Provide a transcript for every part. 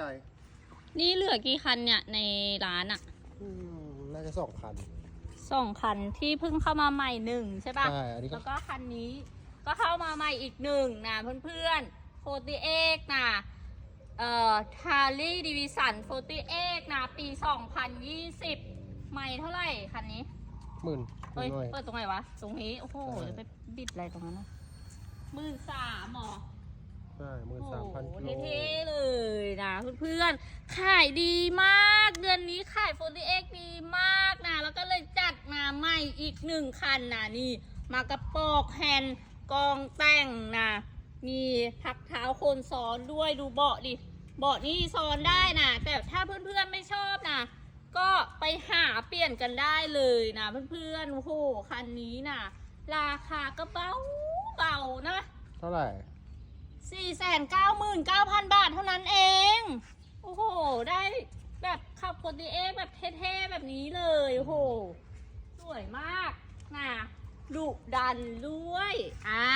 ใจนี่เหลือกี่คันเนี่ยในร้านอะอืมน่าจะสองคัน สองคันที่เพิ่งเข้ามาใหม่หนึ่งใช่ปะใช่อันนี้ก็ แล้วก็คันนี้ ก็เข้ามาใหม่อีกหนึ่งนะเพื่อนๆโฟตีเอกนะเอ่อทารี่ดิวิสันโฟตีเอกนะปี 2020 ใหม่เท่าไหร่คันนี้ หมื่นเฮ้ยหน่อย เปิดตรงไหนวะ ตรงนี้ โอ้โห ใช่ จะไปบิดอะไรตรงนั้นนะหมื่นสามหรอ ใช่หมื่นสามพันโอ้กิโหโลเท่ๆเลยนะเพื่อนๆ ขายดีมาก เดือนนี้ขายโฟตีเอกดีมากนะ แล้วก็เลยจัดมาใหม่อีกหนึ่งคันนะนี่ มากระปอกแฮนด์กองแต่งนะ มีพักเท้าคนซ้อนด้วยดูเบาะดิ เบาะนี่ซ้อนได้นะ แต่ถ้าเพื่อนๆไม่ชอบนะ ก็ไปหาเปลี่ยนกันได้เลยนะเพื่อนๆ โอ้โห คันนี้นะราคาก็เบาเบาๆนะ เท่าไหร่สี่ แสนเก้าหมื่นเก้าพันบาทเท่านั้นเอง โอ้โห ได้แบบขับคนดีเอ็กแบบเท่ๆแบบนี้เลย โอ้โห สวยมากน่ะดุดันด้วย อ่า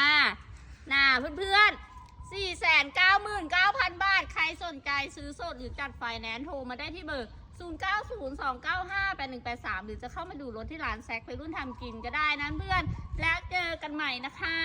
น่ะเพื่อนๆสี่แสนเก้าหมื่นเก้าพันบาท ใครสนใจซื้อสดหรือจัดไฟแนนซ์โทรมาได้ที่เบอร์ 0 9 0 2 9 5 8 1 8 3 หรือจะเข้ามาดูรถที่ร้านแซกไปรุ่นทำกินก็ได้นะเพื่อน แล้วเจอกันใหม่นะคะ